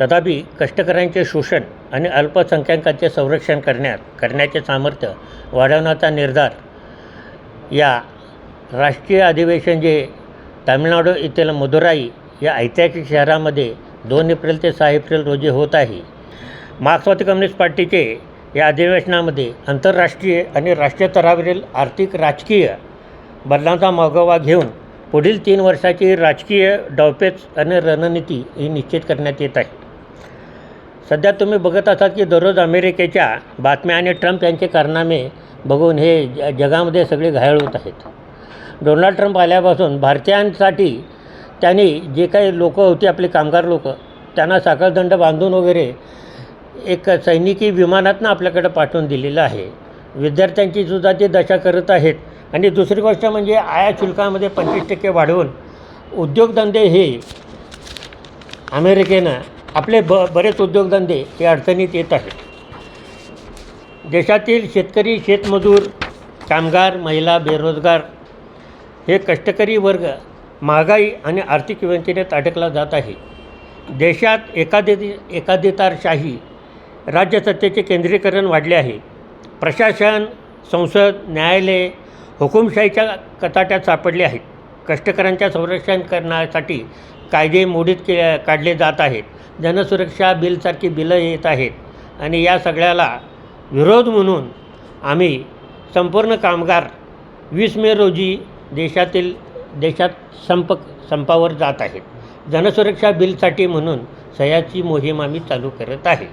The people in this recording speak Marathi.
तथापि कष्टकऱ्यांचे शोषण आणि अल्पसंख्याकांचे संरक्षण करण्यात करण्याचे सामर्थ्य वाढवण्याचा निर्धार या राष्ट्रीय अधिवेशन जे तामिळनाडू येथील मदुराई या ऐतिहासिक शहरामध्ये दोन एप्रिल ते सहा एप्रिल रोजी होत आहे. मार्क्सवादी कम्युनिस्ट पार्टीचे या अधिवेशनामध्ये आंतरराष्ट्रीय आणि राष्ट्रीय स्तरावरील आर्थिक राजकीय बदलांचा मागोवा घेऊन पुढील तीन वर्षाची राजकीय डावपेच आणि रणनीती ही निश्चित करण्यात येत आहे. सध्या तुम्ही बघत असाल की दररोज अमेरिकेच्या बातम्या आणि ट्रम्प यांचे कारनामे बघून हे ज जगामध्ये सगळे घायाळ होत आहेत. डोनाल्ड ट्रम्प आल्यापासून भारतीयांसाठी त्यांनी जे काही लोकं होती आपली कामगार लोकं त्यांना साखळदंड बांधून वगैरे एक सैनिकी विमानातनं आपल्याकडं पाठवून दिलेलं आहे. विद्यार्थ्यांची सुद्धा ते दशा करत आहेत. आणि दुसरी गोष्ट म्हणजे आयात शुल्कामध्ये पंचवीस टक्के वाढवून उद्योगधंदे हे अमेरिकेनं आपले ब बरेच उद्योगधंदे हे अडचणीत येत आहेत. देशातील शेतकरी शेतमजूर कामगार महिला बेरोजगार हे कष्टकरी वर्ग महागाई आणि आर्थिक व्यवस्थेत अडकला जात आहे. देशात एकादे एकाधिकारशाही राज्यसत्तेचे केंद्रीकरण वाढले आहे. प्रशासन संसद न्यायालय हुकुमशाहीच्या कचाट्यात सापडले आहेत. कष्टकऱ्यांच्या संरक्षण करण्यासाठी कायदे मोडीत के काढले जात आहेत. जनसुरक्षा बिलसारखी बिलं येत आहेत. आणि या सगळ्याला विरोध म्हणून आम्ही संपूर्ण कामगार वीस मे रोजी देशातील देशात संप संपावर जात आहेत. जनसुरक्षा बिलसाठी म्हणून सह्याची मोहीम आम्ही चालू करत आहे.